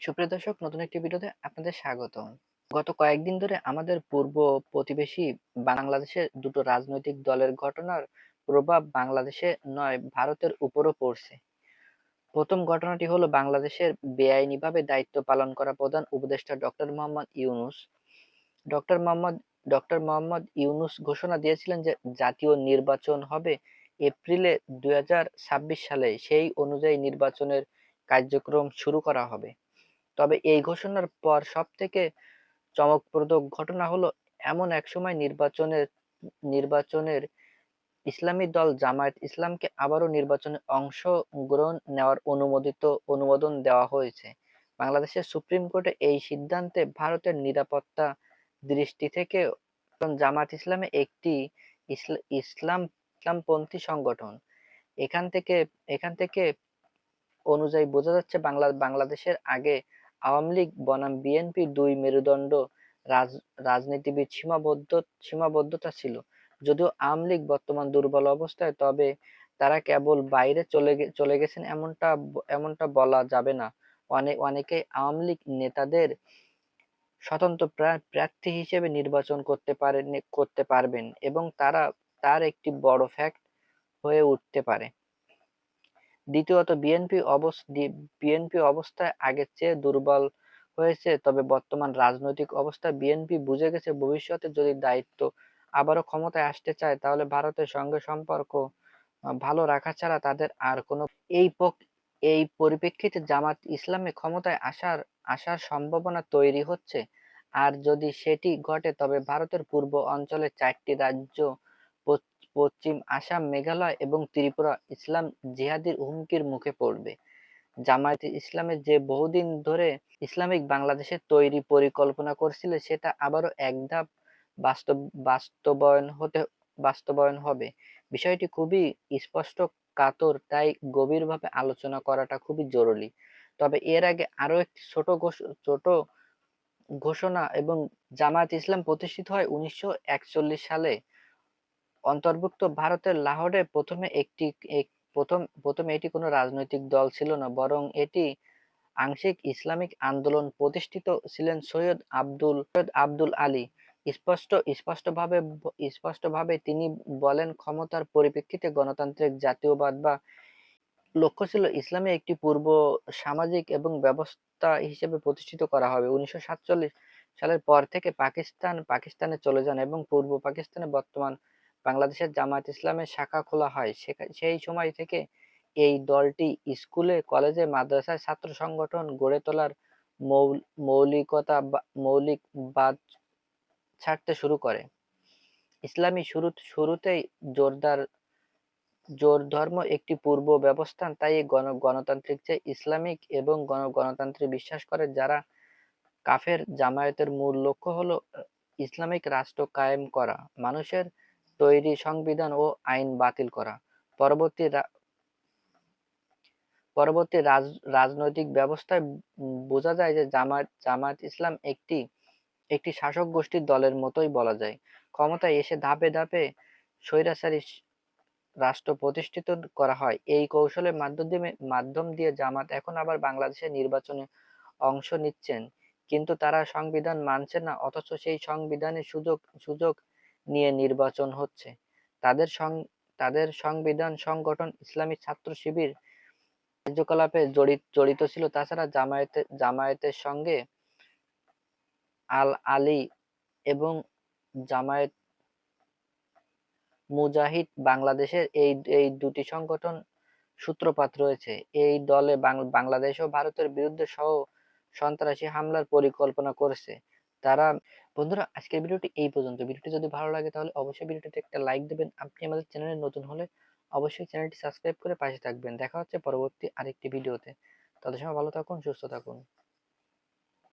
সুপ্রিয় দর্শক, নতুন একটি ভিডিওতে আপনাদের স্বাগত গত কয়েকদিন ধরে আমাদের পূর্ব প্রতিবেশী বাংলাদেশের দুটো রাজনৈতিক দলের ঘটনার প্রভাব বাংলাদেশে নয়, ভারতের উপরও পড়ছে। প্রথম ঘটনাটি হলো বাংলাদেশের বেআইনিভাবে দায়িত্ব পালন করা প্রধান উপদেষ্টা doctor Mohammad Yunus. Doctor Mohammad doctor Mohammad Yunus ঘোষণা দিয়েছিলেন যে জাতীয় নির্বাচন হবে এপ্রিলে দুই হাজার ছাব্বিশ সালে। সেই অনুযায়ী নির্বাচনের কার্যক্রম শুরু করা হবে। তবে এই ঘোষণার পর সবথেকে চমকপ্রদ ঘটনা হলো এমন এক সময় নির্বাচনের নির্বাচনের ইসলামী দল জামায়াত ইসলামকে আবারও নির্বাচনে অংশগ্রহণ নেওয়ার অনুমোদিত, অনুমোদন দেওয়া হয়েছে। বাংলাদেশের সুপ্রিম কোর্টে এই সিদ্ধান্তে ভারতের নিরাপত্তা দৃষ্টি থেকে জামাত ইসলামে একটি ইসলাম, ইসলামপন্থী সংগঠন। এখান থেকে এখান থেকে অনুযায়ী বোঝা যাচ্ছে বাংলা, বাংলাদেশের আগে আওয়ামী লীগ বনাম বিএনপি দুই মেরুদণ্ড রাজ, রাজনীতিবিদ সীমাবদ্ধ, সীমাবদ্ধতা ছিল। যদিও আওয়ামী লীগ বর্তমান দুর্বল অবস্থায়, তবে তারা কেবল বাইরে চলে চলে গেছেন এমনটা এমনটা বলা যাবে না। অনেক অনেকেই আওয়ামী লীগ নেতাদের স্বতন্ত্র প্রার্থী হিসেবে নির্বাচন করতে পারেন, করতে পারবেন এবং তারা, তার একটি বড় ফ্যাক্ট হয়ে উঠতে পারে। দ্বিতীয়ত বিএনপি বিএনপি অবস্থায় আগের চেয়ে দুর্বল হয়েছে, তবে বর্তমান রাজনৈতিক অবস্থায় বিএনপি বুঝে গেছে ভবিষ্যতে যদি দায়িত্ব আবারও ক্ষমতায় আসতে চায়, তাহলে ভারতের সঙ্গে সম্পর্ক ভালো রাখা ছাড়া তাদের আর কোনো, এই এই পরিপ্রেক্ষিতে জামাত ইসলামে ক্ষমতায় আসার আসার সম্ভাবনা তৈরি হচ্ছে। আর যদি সেটি ঘটে, তবে ভারতের পূর্ব অঞ্চলের চারটি রাজ্য পশ্চিম আসাম, মেঘালয় এবং ত্রিপুরা ইসলাম জিহাদির হুমকির মুখে পড়বে। জামায়াতে ইসলামের যে বহুদিন ধরে ইসলামিক বাংলাদেশের তৈরি পরিকল্পনা করছিল, সেটা আবারও এক ধাপ বাস্তব, বাস্তবায়ন হতে, বাস্তবায়ন হবে। বিষয়টি খুবই স্পষ্ট, কাতর, তাই গভীরভাবে আলোচনা করাটা খুবই জরুরি। তবে এর আগে আরও একটি ছোট ছোট ঘোষণা এবং জামায়াত ইসলাম প্রতিষ্ঠিত হয় উনিশশো একচল্লিশ সালে। অন্তর্ভুক্ত ভারতের লাহোরে প্রথমে একটি প্রথম, প্রথমে এটি কোনো রাজনৈতিক দল ছিল না, বরং এটি আংশিক ইসলামিক আন্দোলন প্রতিষ্ঠিত ছিলেন সৈয়দ আব্দুল সৈয়দ আব্দুল আলী। স্পষ্ট, স্পষ্টভাবে স্পষ্টভাবে তিনি বলেন, ক্ষমতার পরিপ্রেক্ষিতে গণতান্ত্রিক জাতীয়বাদ বা লক্ষ্য ছিল ইসলামে একটি পূর্ব সামাজিক এবং ব্যবস্থা হিসেবে প্রতিষ্ঠিত করা হবে। উনিশশো সাতচল্লিশ সালের পর থেকে পাকিস্তান, পাকিস্তানে চলে যান এবং পূর্ব পাকিস্তানে বর্তমান বাংলাদেশের জামায়াত ইসলামের শাখা খোলা হয়। সেই সময় থেকে এই দলটি স্কুলে, কলেজে, মাদ্রাসায় ছাত্র সংগঠন গড়ে তোলার মৌলিকতা মৌলিকবাদ ছাড়তে শুরু করে। ইসলামী শুরু, শুরুতেই জোরদার জোর ধর্ম একটি পূর্ব ব্যবস্থান। তাই গণ, গণতান্ত্রিক যে ইসলামিক এবং গণ, গণতান্ত্রিক বিশ্বাস করে যারা কাফের, জামায়াতের মূল লক্ষ্য হলো ইসলামিক রাষ্ট্র কায়েম করা। মানুষের তৈরি সংবিধান ও আইন বাতিল করা। পরবর্তী পরবর্তী রাজনৈতিক ব্যবস্থায় বোঝা যায় যে জামাত জামাত ইসলাম একটি একটি শাসক গোষ্ঠীর দলের মতোই বলা যায়। ক্ষমতায় এসে ধাপে ধাপে স্বৈরাচারী রাষ্ট্র প্রতিষ্ঠিত করা হয়। এই কৌশলের মাধ্যমে মাধ্যম দিয়ে জামাত এখন আবার বাংলাদেশের নির্বাচনে অংশ নিচ্ছেন। কিন্তু তারা সংবিধান মানছে না, অথচ সেই সংবিধানের সুযোগ সুযোগ নিয়ে নির্বাচন হচ্ছে। তাদের সং, তাদের সংবিধান সংগঠন ইসলামী ছাত্র শিবির কার্যকলাপে জড়িত জড়িত ছিল। তাছাড়া জামায়াতে, জামায়াতের সঙ্গে আল আলী এবং জামায়াত মুজাহিদ বাংলাদেশের এই এই দুটি সংগঠন সূত্রপাত রয়েছে। এই দলে বাংলাদেশ ও ভারতের বিরুদ্ধে সহ সন্ত্রাসী হামলার পরিকল্পনা করেছে। তারা, বন্ধুরা, আজকের ভিডিওটি এই পর্যন্ত। ভিডিওটি যদি ভালো লাগে তাহলে অবশ্যই ভিডিওটিতে একটা লাইক দেবেন। আপনি আমাদের চ্যানেলে নতুন হলে অবশ্যই চ্যানেলটি সাবস্ক্রাইব করে পাশে থাকবেন। দেখা হচ্ছে পরবর্তী আরেকটি ভিডিওতে। তাদের সময় ভালো থাকুন, সুস্থ থাকুন।